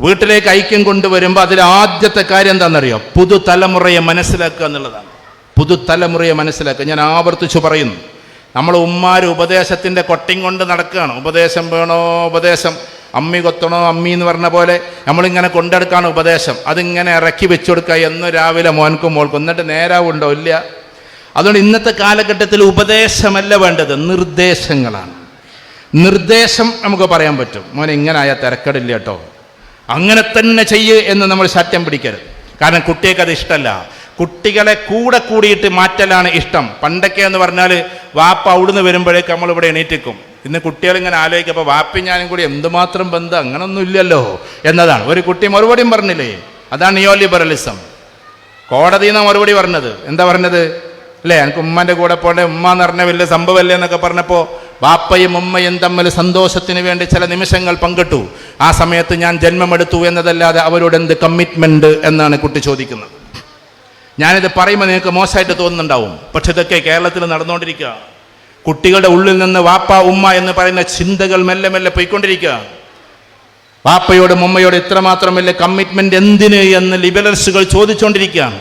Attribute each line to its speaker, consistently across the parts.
Speaker 1: വീട്ടിലേക്ക് ഐക്യം കൊണ്ടുവരുമ്പോൾ അതിൽ ആദ്യത്തെ കാര്യം എന്താണെന്നറിയോ? പുതുതലമുറയെ മനസ്സിലാക്കുക എന്നുള്ളതാണ്. പുതുതലമുറയെ മനസ്സിലാക്കുക. ഞാൻ ആവർത്തിച്ചു പറയുന്നു. നമ്മൾ ഉമ്മാര് ഉപദേശത്തിന്റെ കൊട്ടിങ് കൊണ്ട് നടക്കുകയാണ്. ഉപദേശം വേണോ? ഉപദേശം. അമ്മി കൊത്തണോ? അമ്മി എന്ന് പറഞ്ഞ പോലെ നമ്മളിങ്ങനെ കൊണ്ടെടുക്കാണ് ഉപദേശം. അതിങ്ങനെ ഇറക്കി വെച്ചു കൊടുക്കുക എന്ന് രാവിലെ മോൻക്കും മോൾക്കും. എന്നിട്ട് നേരാവുണ്ടോ ഇല്ല. അതുകൊണ്ട് ഇന്നത്തെ കാലഘട്ടത്തിൽ ഉപദേശമല്ല വേണ്ടത്. നിർദ്ദേശങ്ങളാണ്. നിർദ്ദേശം നമുക്ക് പറയാൻ പറ്റും. മോനെ ഇങ്ങനെ ആയാൽ തിരക്കടില്ല കേട്ടോ. അങ്ങനെ തന്നെ ചെയ്യ് എന്ന് നമ്മൾ ശാഠ്യം പിടിക്കരുത്. കാരണം കുട്ടികൾക്ക് അത് ഇഷ്ടമല്ല. കുട്ടികളെ കൂടെ കൂടിയിട്ട് മാറ്റലാണ് ഇഷ്ടം. പണ്ടൊക്കെ എന്ന് പറഞ്ഞാൽ വാപ്പ അവിടുന്ന് വരുമ്പോഴേക്ക് നമ്മളിവിടെ എണീറ്റിക്കും ഇന്ന് കുട്ടികളിങ്ങനെ ആലോചിക്കുമ്പോൾ വാപ്പി ഞാനും കൂടി എന്തുമാത്രം ബന്ധം? അങ്ങനൊന്നും ഇല്ലല്ലോ എന്നതാണ്. ഒരു കുട്ടി മറുപടിയും പറഞ്ഞില്ലേ? അതാണ് നിയോ ലിബറലിസം കോടതിയിൽ നിന്ന് മറുപടി പറഞ്ഞത്. എന്താ പറഞ്ഞത്? അല്ലേ? എനിക്ക് ഉമ്മന്റെ കൂടെ പോകേണ്ട ഉമ്മ എന്ന് പറഞ്ഞ വലിയ സംഭവമല്ലേ എന്നൊക്കെ പറഞ്ഞപ്പോൾ ബാപ്പയും ഉമ്മയും തമ്മിൽ സന്തോഷത്തിന് വേണ്ടി ചില നിമിഷങ്ങൾ പങ്കിട്ടു. ആ സമയത്ത് ഞാൻ ജന്മമെടുത്തു എന്നതല്ലാതെ അവരോട് എന്ത് കമ്മിറ്റ്മെന്റ് എന്നാണ് കുട്ടി ചോദിക്കുന്നത്. ഞാനിത് പറയുമ്പോൾ നിങ്ങൾക്ക് മോശമായിട്ട് തോന്നുന്നുണ്ടാവും. പക്ഷെ ഇതൊക്കെ കേരളത്തിൽ നടന്നുകൊണ്ടിരിക്കുക. കുട്ടികളുടെ ഉള്ളിൽ നിന്ന് വാപ്പ ഉമ്മ എന്ന് പറയുന്ന ചിന്തകൾ മെല്ലെ മെല്ലെ പോയിക്കൊണ്ടിരിക്കുക. വാപ്പയോടും ഉമ്മയോടും ഇത്രമാത്രം വലിയ കമ്മിറ്റ്മെന്റ് എന്തിന് എന്ന് ലിബറൽസുകൾ ചോദിച്ചുകൊണ്ടിരിക്കുകയാണ്.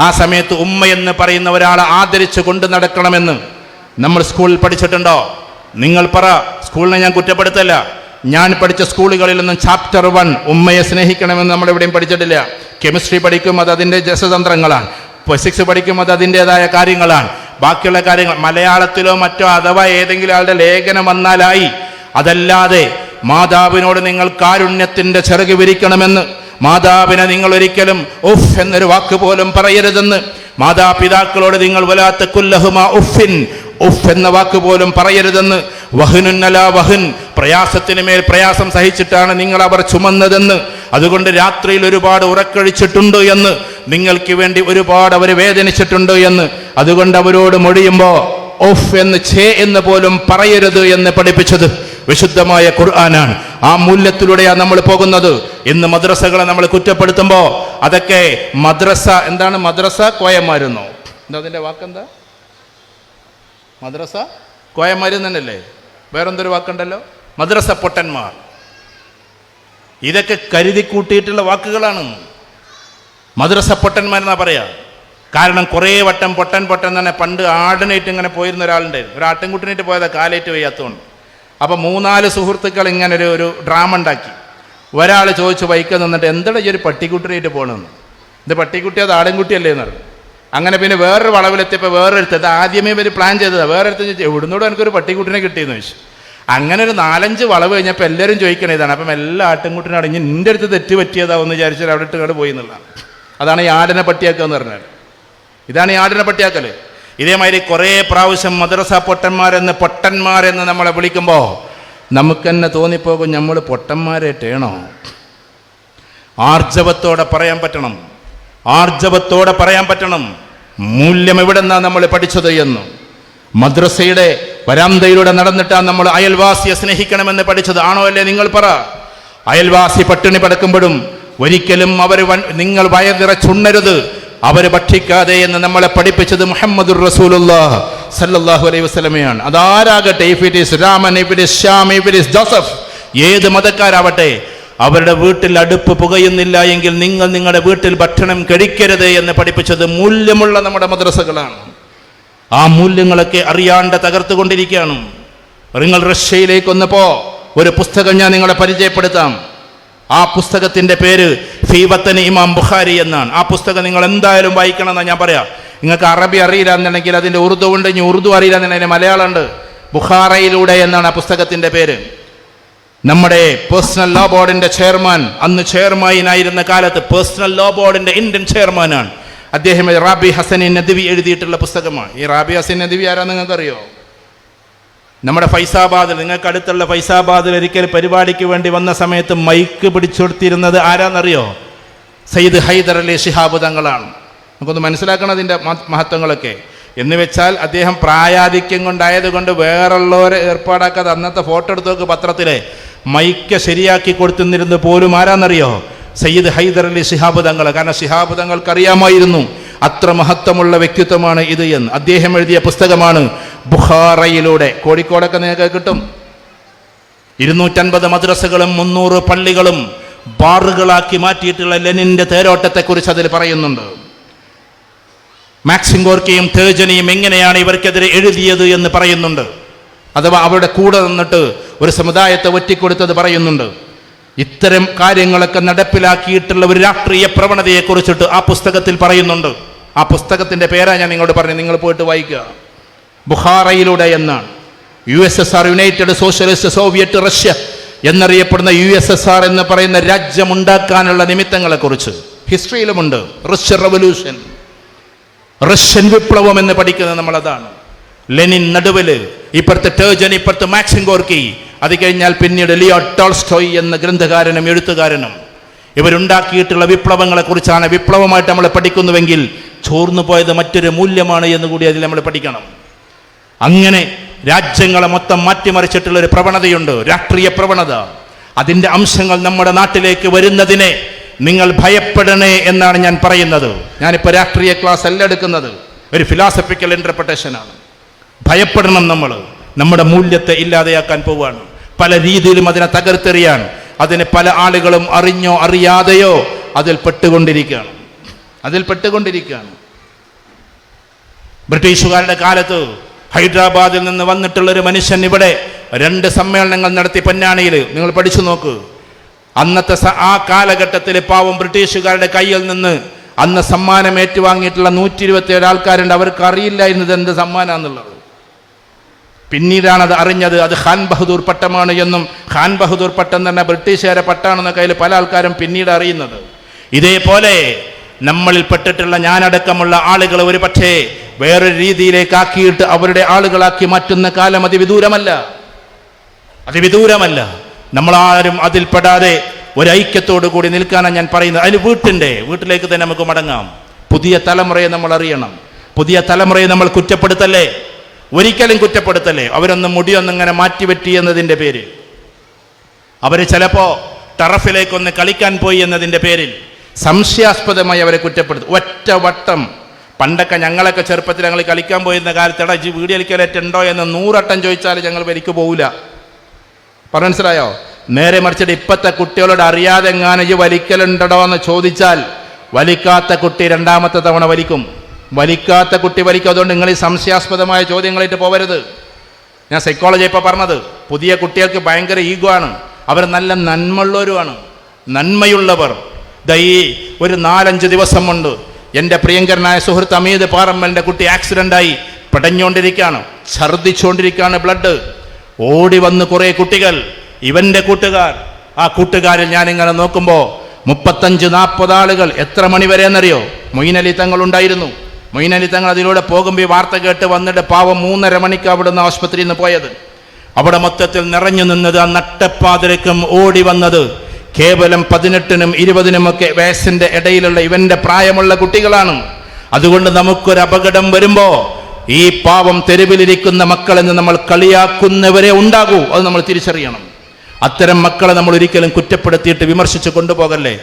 Speaker 1: ആ സമയത്ത് ഉമ്മ എന്ന് പറയുന്ന ഒരാളെ ആദരിച്ചു കൊണ്ടു നടക്കണമെന്ന് നമ്മൾ സ്കൂളിൽ പഠിച്ചിട്ടുണ്ടോ? നിങ്ങൾ പറ. സ്കൂളിനെ ഞാൻ കുറ്റപ്പെടുത്തല്ല. ഞാൻ പഠിച്ച സ്കൂളുകളിൽ നിന്നും ചാപ്റ്റർ വൺ ഉമ്മയെ സ്നേഹിക്കണമെന്ന് നമ്മൾ എവിടെയും പഠിച്ചിട്ടില്ല. കെമിസ്ട്രി പഠിക്കും അത് അതിന്റെ രസതന്ത്രങ്ങളാണ്. ഫിസിക്സ് പഠിക്കും അത് അതിന്റെതായ കാര്യങ്ങളാണ്. ബാക്കിയുള്ള കാര്യങ്ങൾ മലയാളത്തിലോ മറ്റോ അഥവാ ഏതെങ്കിലും ആളുടെ ലേഖനം വന്നാലായി. അതല്ലാതെ മാതാവിനോട് നിങ്ങൾ കാരുണ്യത്തിന്റെ ചിറക് വിരിക്കണമെന്ന് മാതാവിനെ നിങ്ങൾ ഒരിക്കലും ഉഫ് എന്നൊരു വാക്ക് പോലും പറയരുതെന്ന് മാതാപിതാക്കളോട് നിങ്ങൾ വലാത്ത കുല്ലഹുമ ഉഫിൻ ഉഫ് എന്ന വാക്ക് പോലും പറയരുതെന്ന്. വഹുനുന്നല വഹുൻ. പ്രയാസത്തിന് മേൽ പ്രയാസം സഹിച്ചിട്ടാണ് നിങ്ങൾ അവർ ചുമന്നതെന്ന്. അതുകൊണ്ട് രാത്രിയിൽ ഒരുപാട് ഉറക്കഴിച്ചിട്ടുണ്ട് എന്ന്. നിങ്ങൾക്ക് വേണ്ടി ഒരുപാട് അവർ വേദനിച്ചിട്ടുണ്ട് എന്ന്. അതുകൊണ്ട് അവരോട് മൊഴിയുമ്പോൾ ഓഫ് എന്ന് ഛേ എന്ന് പോലും പറയരുത് എന്ന് പഠിപ്പിച്ചത് വിശുദ്ധമായ ഖുർആനാണ്. ആ മൂല്യത്തിലൂടെയാണ് നമ്മൾ പോകുന്നത്. ഇന്ന് മദ്രസകളെ നമ്മൾ കുറ്റപ്പെടുത്തുമ്പോൾ അതൊക്കെ മദ്രസ എന്താണ് മദ്രസ? കോയമാരുന്നോ എന്താ അതിന്റെ വാക്കെന്താ? മദ്രസ? കോയന്മാര് തന്നെയല്ലേ? വേറെന്തൊരു വാക്കുണ്ടല്ലോ? മദ്രസ പൊട്ടന്മാർ. ഇതൊക്കെ കരുതി കൂട്ടിയിട്ടുള്ള വാക്കുകളാണ്. മദ്രസ പൊട്ടന്മാരെന്നാ പറയാ? കാരണം കുറേ വട്ടം പൊട്ടൻ പൊട്ടൻ തന്നെ പണ്ട് ആടിനായിട്ട് ഇങ്ങനെ പോയിരുന്ന ഒരാളുണ്ടായിരുന്നു ഒരു ആട്ടിൻകുട്ടിനായിട്ട് പോയതാ കാലേറ്റ് വയ്യാത്തതുകൊണ്ട് അപ്പം മൂന്നാൽ സുഹൃത്തുക്കൾ ഇങ്ങനെ ഒരു ഒരു ഡ്രാമ ഉണ്ടാക്കി. ഒരാൾ ചോദിച്ചു വൈക്കം നിന്നിട്ട് എന്താണ് ഈ ഒരു പട്ടിക്കുട്ടിനായിട്ട് പോകണമെന്ന് ഇത് പട്ടിക്കുട്ടി അത് ആടിൻകുട്ടിയല്ലേ? എന്ന് പറഞ്ഞു. അങ്ങനെ പിന്നെ വേറൊരു വളവിലെത്തിയപ്പോൾ വേറൊരുത്ത് ഇത് ആദ്യമേ ഇവർ പ്ലാൻ ചെയ്തതാണ് വേറൊരുത്ത് എവിടുന്നൂടെ എനിക്കൊരു പട്ടിക്കുട്ടിനെ കിട്ടിയെന്ന് ചോദിച്ചു. അങ്ങനെ ഒരു നാലഞ്ച് വളവ് കഴിഞ്ഞപ്പോൾ എല്ലാവരും ചോദിക്കണ ഇതാണ്. അപ്പം എല്ലാ ആട്ടിൻകുട്ടിനും അടങ്ങി നിന്റെ അടുത്ത് തെറ്റ് പറ്റിയതാവെന്ന് വിചാരിച്ചാൽ അവിടെ ഇട്ട് പോയി എന്നുള്ളതാണ്. അതാണ് ഈ ആടിനെ പട്ടിയാക്കുക എന്ന് പറഞ്ഞാൽ ഇതാണ് ഈ ആടിനെ പട്ടിയാക്കൽ ഇതേമാതിരി കുറേ പ്രാവശ്യം മദ്രസ പൊട്ടന്മാരെന്ന് പൊട്ടന്മാരെന്ന് നമ്മളെ വിളിക്കുമ്പോൾ നമുക്ക് തന്നെ തോന്നിപ്പോകും നമ്മൾ പൊട്ടന്മാരായിട്ടേണോ ആർജവത്തോടെ പറയാൻ പറ്റണം. ആർജവത്തോടെ പറയാൻ പറ്റണം. മൂല്യം എവിടെ നിന്നാണ് നമ്മൾ പഠിച്ചത് എന്ന്. മദ്രസയുടെ വരാന്തയിലൂടെ നടന്നിട്ടാണ് നമ്മൾ അയൽവാസിയെ സ്നേഹിക്കണമെന്ന് പഠിച്ചത്. ആണോ അല്ലേ നിങ്ങൾ പറ? അയൽവാസി പട്ടിണി പടക്കുമ്പോഴും ഒരിക്കലും അവർ നിങ്ങൾ വയറിറച്ചുണ്ണരുത്. അവർ ഭക്ഷിക്കാതെ എന്ന് നമ്മളെ പഠിപ്പിച്ചത് മുഹമ്മദുർ റസൂലുല്ലാഹ് സല്ലല്ലാഹു അലൈഹി വസല്ലമയാണ്. അതാരാകട്ടെ? If it is Raman if it is Shyam if it Joseph. ഏത് മതക്കാരാവട്ടെ? അവരുടെ വീട്ടിൽ അടുപ്പ് പുകയുന്നില്ല എങ്കിൽ നിങ്ങൾ നിങ്ങളുടെ വീട്ടിൽ ഭക്ഷണം കഴിക്കരുത് എന്ന് പഠിപ്പിച്ചത് മൂല്യമുള്ള നമ്മുടെ മദ്രസകളാണ്. ആ മൂല്യങ്ങളൊക്കെ അറിയാണ്ട് തകർത്തുകൊണ്ടിരിക്കുകയാണ്. നിങ്ങൾ റഷ്യയിലേക്ക് ഒന്നപ്പോ ഒരു പുസ്തകം ഞാൻ നിങ്ങളെ പരിചയപ്പെടുത്താം. ആ പുസ്തകത്തിന്റെ പേര് ഫീബത്തന് ഇമാം ബുഖാരി എന്നാണ്. ആ പുസ്തകം നിങ്ങൾ എന്തായാലും വായിക്കണം എന്നാണ് ഞാൻ പറയാം. നിങ്ങൾക്ക് അറബി അറിയില്ല എന്നുണ്ടെങ്കിൽ അതിന്റെ ഉറുദു ഉണ്ട് ഇനി ഉറുദു അറിയില്ല എന്നുണ്ടെങ്കിൽ മലയാളം ഉണ്ട്. ബുഖാറയിലൂടെ എന്നാണ് ആ പുസ്തകത്തിന്റെ പേര്. നമ്മുടെ പേഴ്സണൽ ലോ ബോർഡിന്റെ ചെയർമാൻ അന്ന് ചെയർമാനായിരുന്ന കാലത്ത് പേഴ്സണൽ ലോ ബോർഡിന്റെ ഇന്ത്യൻ ചെയർമാനാണ് അദ്ദേഹം റാബി ഹസനി നദവി എഴുതിയിട്ടുള്ള പുസ്തകമാണ്. ഈ റാബി ഹസൻ നദിവി ആരാ നിങ്ങൾക്കറിയോ? നമ്മുടെ ഫൈസാബാദിൽ നിങ്ങൾക്ക് അടുത്തുള്ള ഫൈസാബാദിൽ ഒരിക്കൽ പരിപാടിക്ക് വേണ്ടി വന്ന സമയത്ത് മൈക്ക് പിടിച്ചുകൊടുത്തിരുന്നത് ആരാന്നറിയോ? സയ്യിദ് ഹൈദർ അലി ശിഹാബ് തങ്ങളാണ്. നമുക്കൊന്ന് മനസ്സിലാക്കണം അതിന്റെ മഹത്വങ്ങളൊക്കെ. എന്ന് വെച്ചാൽ അദ്ദേഹം പ്രായാധിക്യം കൊണ്ടായതുകൊണ്ട് വേറുള്ളവരെ ഏർപ്പാടാക്കാതെ അന്നത്തെ ഫോട്ടോ എടുത്ത് നോക്ക് പത്രത്തിലെ. മൈക്ക ശരിയാക്കി കൊടുത്തുന്നിരുന്ന് പോലും ആരാന്നറിയോ? സയ്യിദ് ഹൈദർ അലി ശിഹാബ് തങ്ങൾ കാരണം ശിഹാബ് തങ്ങൾക്ക് അറിയാമായിരുന്നു അത്ര മഹത്വമുള്ള വ്യക്തിത്വമാണ് ഇത് എന്ന്. അദ്ദേഹം എഴുതിയ പുസ്തകമാണ് ബുഹാറയിലൂടെ കോഴിക്കോടൊക്കെ നിങ്ങൾക്ക് കിട്ടും. ഇരുന്നൂറ്റൻപത് മദ്രസകളും മുന്നൂറ് പള്ളികളും ബാറുകളാക്കി മാറ്റിയിട്ടുള്ള ലെനിന്റെ തേരോട്ടത്തെക്കുറിച്ച് അതിൽ പറയുന്നുണ്ട്. മാക്സിം ഗോർക്കിയും തേജനയും എങ്ങനെയാണ് ഇവർക്കെതിരെ എഴുതിയത് എന്ന് പറയുന്നുണ്ട്. അഥവാ അവരുടെ കൂടെ നിന്നിട്ട് ഒരു സമുദായത്തെ ഒറ്റിക്കൊടുത്തത് പറയുന്നുണ്ട്. ഇത്തരം കാര്യങ്ങളൊക്കെ നടപ്പിലാക്കിയിട്ടുള്ള ഒരു രാഷ്ട്രീയ പ്രവണതയെ കുറിച്ചിട്ട് ആ പുസ്തകത്തിൽ പറയുന്നുണ്ട്. ആ പുസ്തകത്തിന്റെ പേരാണ് ഞാൻ നിങ്ങളോട് പറഞ്ഞു നിങ്ങൾ പോയിട്ട് വായിക്കുക. ബുഹാറയിലൂടെ എന്നാണ്. U S S R United Socialist Soviet Russia എന്നറിയപ്പെടുന്ന യു എസ് എസ് ആർ എന്ന് പറയുന്ന രാജ്യം ഉണ്ടാക്കാനുള്ള നിമിത്തങ്ങളെക്കുറിച്ച് ഹിസ്റ്ററിയിലുമുണ്ട്. Russia revolution. റഷ്യൻ വിപ്ലവം എന്ന് പഠിക്കുന്നത് നമ്മൾ അതാണ് ലെനിൻ നടുവിൽ ഇപ്പുറത്തെ ടേജൻ ഇപ്പുറത്തെ മാക്സിം ഗോർക്കി. അത് കഴിഞ്ഞാൽ പിന്നീട് ലിയോ ടോൾസ്റ്റോയ് എന്ന ഗ്രന്ഥകാരനും എഴുത്തുകാരനും. ഇവരുണ്ടാക്കിയിട്ടുള്ള വിപ്ലവങ്ങളെ കുറിച്ചാണ് വിപ്ലവമായിട്ട് നമ്മൾ പഠിക്കുന്നുവെങ്കിൽ ചോർന്നു പോയത് മറ്റൊരു മൂല്യമാണ് എന്ന് കൂടി അതിൽ നമ്മൾ പഠിക്കണം. അങ്ങനെ രാജ്യങ്ങളെ മൊത്തം മാറ്റിമറിച്ചിട്ടുള്ള ഒരു പ്രവണതയുണ്ട് രാഷ്ട്രീയ പ്രവണത. അതിന്റെ അംശങ്ങൾ നമ്മുടെ നാട്ടിലേക്ക് വരുന്നതിനെ നിങ്ങൾ ഭയപ്പെടണേ എന്നാണ് ഞാൻ പറയുന്നത്. ഞാനിപ്പോൾ രാഷ്ട്രീയ ക്ലാസ് അല്ല എടുക്കുന്നത്. ഒരു ഫിലോസഫിക്കൽ ഇന്റർപ്രിട്ടേഷനാണ് ഭയപ്പെടണം നമ്മൾ. നമ്മുടെ മൂല്യത്തെ ഇല്ലാതെയാക്കാൻ പോവുകയാണ് പല രീതിയിലും അതിനെ തകർത്തെറിയാൻ അതിന് പല ആളുകളും അറിഞ്ഞോ അറിയാതെയോ അതിൽ പെട്ടുകൊണ്ടിരിക്കുകയാണ്. അതിൽ പെട്ടുകൊണ്ടിരിക്കുകയാണ്. ബ്രിട്ടീഷുകാരുടെ കാലത്ത് ഹൈദരാബാദിൽ നിന്ന് വന്നിട്ടുള്ളൊരു മനുഷ്യൻ ഇവിടെ രണ്ട് സമ്മേളനങ്ങൾ നടത്തി പൊന്നാണിയിൽ. നിങ്ങൾ പഠിച്ചു നോക്ക്. അന്നത്തെ ആ കാലഘട്ടത്തിൽ പാവം ബ്രിട്ടീഷുകാരുടെ കയ്യിൽ നിന്ന് അന്ന് സമ്മാനം ഏറ്റുവാങ്ങിയിട്ടുള്ള നൂറ്റി ഇരുപത്തിയേഴ് ആൾക്കാരുണ്ട്. അവർക്ക് അറിയില്ലായിരുന്നത് എന്ത് സമ്മാനാന്നുള്ളത്. പിന്നീടാണ് അത് അറിഞ്ഞത് അത് ഖാൻ ബഹദൂർ പട്ടമാണ് എന്നും ഖാൻ ബഹദൂർ പട്ടം തന്നെ ബ്രിട്ടീഷുകാരെ പട്ടാണെന്ന കയ്യിൽ പല ആൾക്കാരും പിന്നീട് അറിയുന്നത്. ഇതേപോലെ നമ്മളിൽ പെട്ടിട്ടുള്ള ഞാനടക്കമുള്ള ആളുകൾ ഒരു പക്ഷേ വേറൊരു രീതിയിലേക്ക് ആക്കിയിട്ട് അവരുടെ ആളുകളാക്കി മാറ്റുന്ന കാലം അതിവിദൂരമല്ല. അതിവിദൂരമല്ല. നമ്മളാരും അതിൽ പെടാതെ ഒരു ഐക്യത്തോടു കൂടി നിൽക്കാനാണ് ഞാൻ പറയുന്നത്. അതിന് വീട്ടിന്റെ വീട്ടിലേക്ക് തന്നെ നമുക്ക് മടങ്ങാം. പുതിയ തലമുറയെ നമ്മൾ അറിയണം. പുതിയ തലമുറയെ നമ്മൾ കുറ്റപ്പെടുത്തല്ലേ? ഒരിക്കലും കുറ്റപ്പെടുത്തല്ലേ? അവരൊന്ന് മുടിയൊന്നും ഇങ്ങനെ മാറ്റിവെറ്റി എന്നതിന്റെ പേര് അവർ ചിലപ്പോൾ ടറഫിലേക്കൊന്ന് കളിക്കാൻ പോയി എന്നതിന്റെ പേരിൽ സംശയാസ്പദമായി അവരെ കുറ്റപ്പെടുത്തും. ഒറ്റ വട്ടം. പണ്ടൊക്കെ ഞങ്ങളൊക്കെ ചെറുപ്പത്തിൽ ഞങ്ങൾ കളിക്കാൻ പോയിരുന്ന കാലത്ത് എടാ ജി വീഡിയോ കളിക്കലേറ്റുണ്ടോ എന്ന് നൂറട്ടം ചോദിച്ചാൽ ഞങ്ങൾ വരിക്ക് പോവില്ല പറഞ്ഞു മനസ്സിലായോ? നേരെ മറിച്ചിട്ട് ഇപ്പത്തെ കുട്ടികളോട് അറിയാതെ എങ്ങാനും ഈ വലിക്കലുണ്ടോ എന്ന് ചോദിച്ചാൽ വലിക്കാത്ത കുട്ടി രണ്ടാമത്തെ തവണ വലിക്കും. വലിക്കാത്ത കുട്ടി വലിക്കും. അതുകൊണ്ട് നിങ്ങൾ ഈ സംശയാസ്പദമായ ചോദ്യങ്ങളായിട്ട് പോകരുത് ഞാൻ സൈക്കോളജി ഇപ്പോൾ പറഞ്ഞത് പുതിയ കുട്ടികൾക്ക് ഭയങ്കര ഈഗോ ആണ്. അവർ നല്ല നന്മയുള്ളവരുമാണ്. നന്മയുള്ളവർ. ദൈ ഒരു നാലഞ്ച് ദിവസം കൊണ്ട് എന്റെ പ്രിയങ്കരനായ സുഹൃത്ത് അമീദ് പാറമ്മലിന്റെ കുട്ടി ആക്സിഡന്റായി പിടഞ്ഞുകൊണ്ടിരിക്കുകയാണ്. ഛർദ്ദിച്ചുകൊണ്ടിരിക്കുകയാണ് ബ്ലഡ് ഓടി വന്ന് കുറേ കുട്ടികൾ ഇവന്റെ കൂട്ടുകാർ. ആ കൂട്ടുകാരിൽ ഞാനിങ്ങനെ നോക്കുമ്പോൾ മുപ്പത്തഞ്ച് നാൽപ്പത് ആളുകൾ എത്ര മണിവരെ എന്നറിയോ? മൊയ്നലി തങ്ങൾ ഉണ്ടായിരുന്നു. മൊയ്നലി തങ്ങൾ അതിലൂടെ പോകുമ്പോൾ ഈ വാർത്ത കേട്ട് വന്നിട്ട് പാവം മൂന്നര മണിക്ക് അവിടുന്ന് ആശുപത്രിയിൽ നിന്ന് പോയത്. അവിടെ മൊത്തത്തിൽ നിറഞ്ഞു നിന്നത് ആ നട്ടപ്പാതിരക്കും ഓടി വന്നത്. കേവലം പതിനെട്ടിനും ഇരുപതിനുമൊക്കെ വയസ്സിന്റെ ഇടയിലുള്ള ഇവന്റെ പ്രായമുള്ള കുട്ടികളാണ്. അതുകൊണ്ട് നമുക്കൊരു അപകടം വരുമ്പോ ഈ പാവം തെരുവിലിരിക്കുന്ന മക്കളെന്ന് നമ്മൾ കളിയാക്കുന്നവരെ ഉണ്ടാകൂ. അത് നമ്മൾ തിരിച്ചറിയണം. അത്തരം മക്കളെ നമ്മൾ ഒരിക്കലും കുറ്റപ്പെടുത്തിയിട്ട് വിമർശിച്ച് കൊണ്ടുപോകല്ലേ?